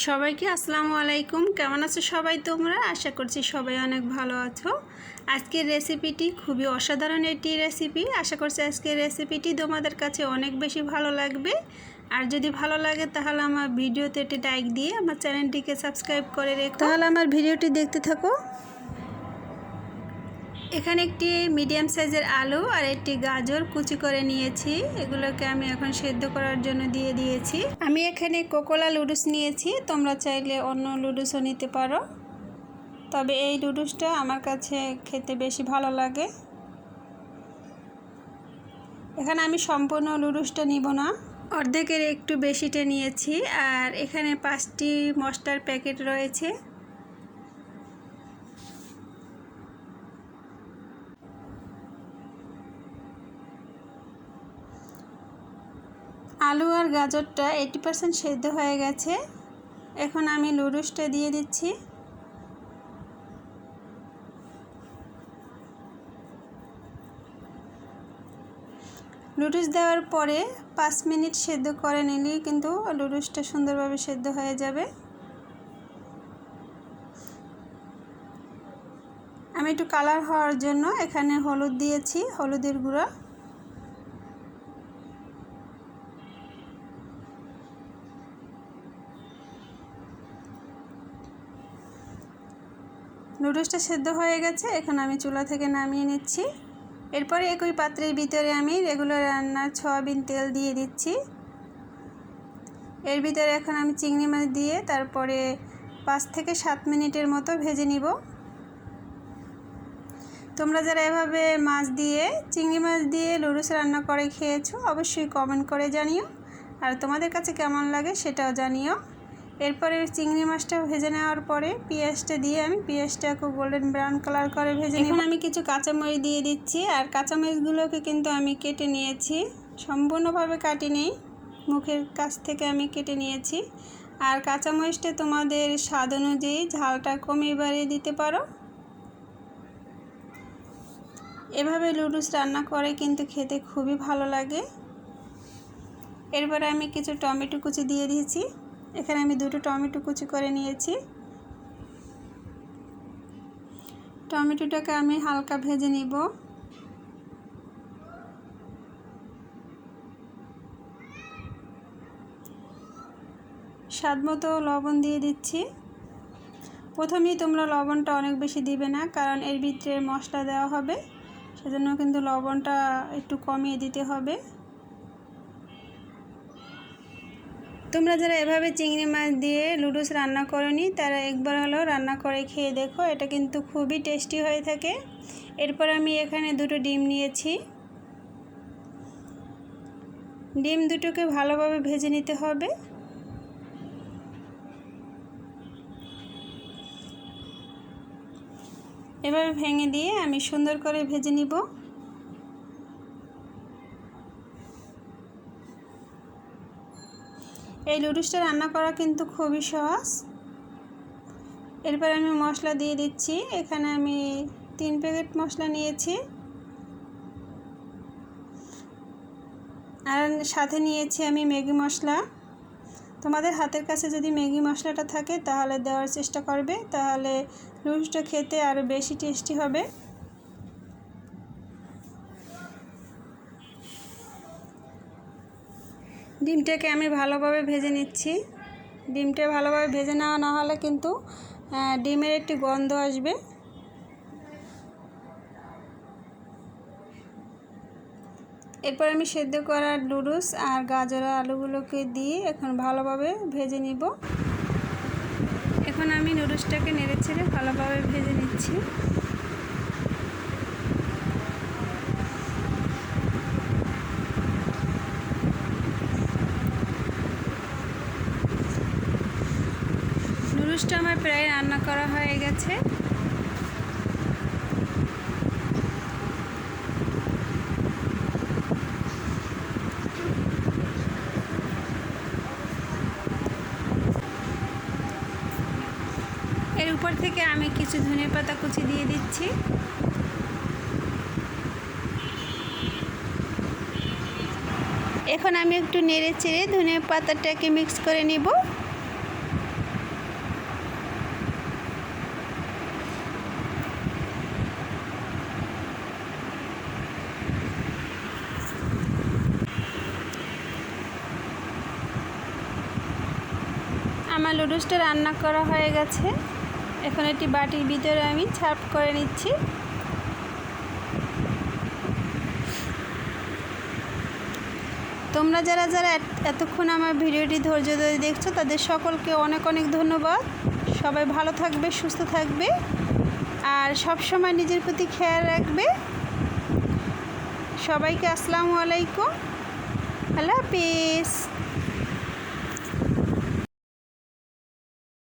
সবাইকে আসসালামু আলাইকুম। কেমন আছো সবাই তোমরা? আশা করছি সবাই অনেক ভালো আছো। আজকের রেসিপিটি খুবই অসাধারণ একটি রেসিপি। আশা করছি আজকের রেসিপিটি তোমাদের কাছে অনেক বেশি ভালো লাগবে। আর যদি ভালো লাগে তাহলে আমার ভিডিওতে একটি লাইক দিয়ে আমার চ্যানেলটিকে সাবস্ক্রাইব করে রেখো। তাহলে আমার ভিডিওটি দেখতে থাকো। এখানে একটি মিডিয়াম সাইজের আলু আর একটি গাজর কুচি করে নিয়েছি। এগুলোকে আমি এখন সেদ্ধ করার জন্য দিয়ে দিয়েছি। আমি এখানে কোকোলা লুডুস নিয়েছি। তোমরা চাইলে অন্য লুডুসও নিতে পারো। তবে এই লুডুসটা আমার কাছে খেতে বেশি ভালো লাগে। এখানে আমি সম্পূর্ণ লুডুসটা নিব না। অর্ধেকের একটু বেশিটা নিয়েছি। আর এখানে পাঁচটি মশলার প্যাকেট রয়েছে। আলু আর গাজরটা এইটি পার্সেন্ট সেদ্ধ হয়ে গেছে। এখন আমি লুডুসটা দিয়ে দিচ্ছি। লুডুস দেওয়ার পরে পাঁচ মিনিট সেদ্ধ করে নিলেই কিন্তু লুডুসটা সুন্দরভাবে সেদ্ধ হয়ে যাবে। আমি একটু কালার হওয়ার জন্য এখানে হলুদ দিয়েছি, হলুদের গুঁড়ো। নুডলসটা সেদ্ধ হয়ে গেছে, এখন আমি চুলা থেকে নামিয়ে নিচ্ছি। এরপরে একই পাত্রের ভিতরে আমি রেগুলার রান্নার সয়াবিন তেল দিয়ে দিচ্ছি। এর ভিতরে এখন আমি চিংড়ি মাছ দিয়ে তারপরে পাঁচ থেকে সাত মিনিটের মতো ভেজে নিব। তোমরা যারা এভাবে মাছ দিয়ে, চিংড়ি মাছ দিয়ে লুডুস রান্না করে খেয়েছো, অবশ্যই কমেন্ট করে জানিও। আর তোমাদের কাছে কেমন লাগে সেটাও জানিও। এরপরে চিংড়ি মাছটা ভেজে নেওয়ার পরে পেঁয়াজটা দিয়ে আমি পেঁয়াজটাকে গোল্ডেন ব্রাউন কালার করে ভেজে এখন আমি কিছু কাঁচামরিচ দিয়ে দিচ্ছি আর কাঁচামরিচগুলোকে কিন্তু আমি কেটে নিয়েছি। সম্পূর্ণভাবে কাটি নেই মুখের কাছ থেকে আমি কেটে নিয়েছি। আর কাঁচামরিচটা তোমাদের স্বাদ অনুযায়ী ঝালটা কমিয়ে বাড়িয়ে দিতে পারো। এভাবে লুডুস রান্না করে কিন্তু খেতে খুবই ভালো লাগে। এরপরে আমি কিছু টমেটো কুচি দিয়ে দিয়েছি। এখানে আমি দুটো টমেটো কুচি করে নিয়েছি। টমেটোটাকে আমি হালকা ভেজে নিব। স্বাদ মতো লবণ দিয়ে দিচ্ছি। প্রথমেই তোমরা লবণটা অনেক বেশি দিবে না, কারণ এর ভিতরে মশলা দেওয়া হবে। সেজন্য কিন্তু লবণটা একটু কমিয়ে দিতে হবে। তোমরা যারা এভাবে চিংড়ি মাছ দিয়ে লুডুস রান্না করনি, তারা একবার হলেও রান্না করে খেয়ে দেখো, এটা কিন্তু খুবই টেস্টি হয়ে থাকে। এরপর আমি এখানে দুটো ডিম নিয়েছি। ডিম দুটোকে ভালোভাবে ভেজে নিতে হবে। এভাবে ভেঙে দিয়ে আমি সুন্দর করে ভেজে নিব। এই লুডুসটা রান্না করা কিন্তু খুবই সহজ। এরপর আমি মশলা দিয়ে দিচ্ছি। এখানে আমি তিন প্যাকেট মশলা নিয়েছি। আর সাথে নিয়েছি আমি ম্যাগি মশলা। তোমাদের হাতের কাছে যদি ম্যাগি মশলাটা থাকে, তাহলে দেওয়ার চেষ্টা করবে। তাহলে লুডুসটা খেতে আরও বেশি টেস্টি হবে। ডিমটাকে আমি ভালোভাবে ভেজে নিচ্ছি। ডিমটা ভালোভাবে ভেজে নেওয়া না হলে কিন্তু ডিমের একটি গন্ধ আসবে। এরপর আমি সেদ্ধ করা লুডুস আর গাজর আলুগুলোকে দিয়ে এখন ভালোভাবে ভেজে নিব। এখন আমি নুডলসটাকে নেড়ে ছেড়ে ভালোভাবে ভেজে নিচ্ছি। নুডলসটা আমার প্রায় রান্না করা হয়ে গেছে। এর উপর থেকে আমি কিছু ধনে পাতা কুচি দিয়ে দিচ্ছি। এখন আমি একটু নেড়ে চেড়ে ধনে পাতাটাকে মিক্স করে নিব। আমার লুডুসটা রান্না করা হয়ে গেছে। এখন একটি বাটির ভিতরে আমি ছাপ করে নিচ্ছি। তোমরা যারা যারা এতক্ষণ আমার ভিডিওটি ধৈর্য ধরে দেখছ, তাদের সকলকে অনেক অনেক ধন্যবাদ। সবাই ভালো থাকবে, সুস্থ থাকবে। আর সব সময় নিজের প্রতি খেয়াল রাখবে। সবাইকে আসসালামু আলাইকুম। আল্লাহ হাফিজ।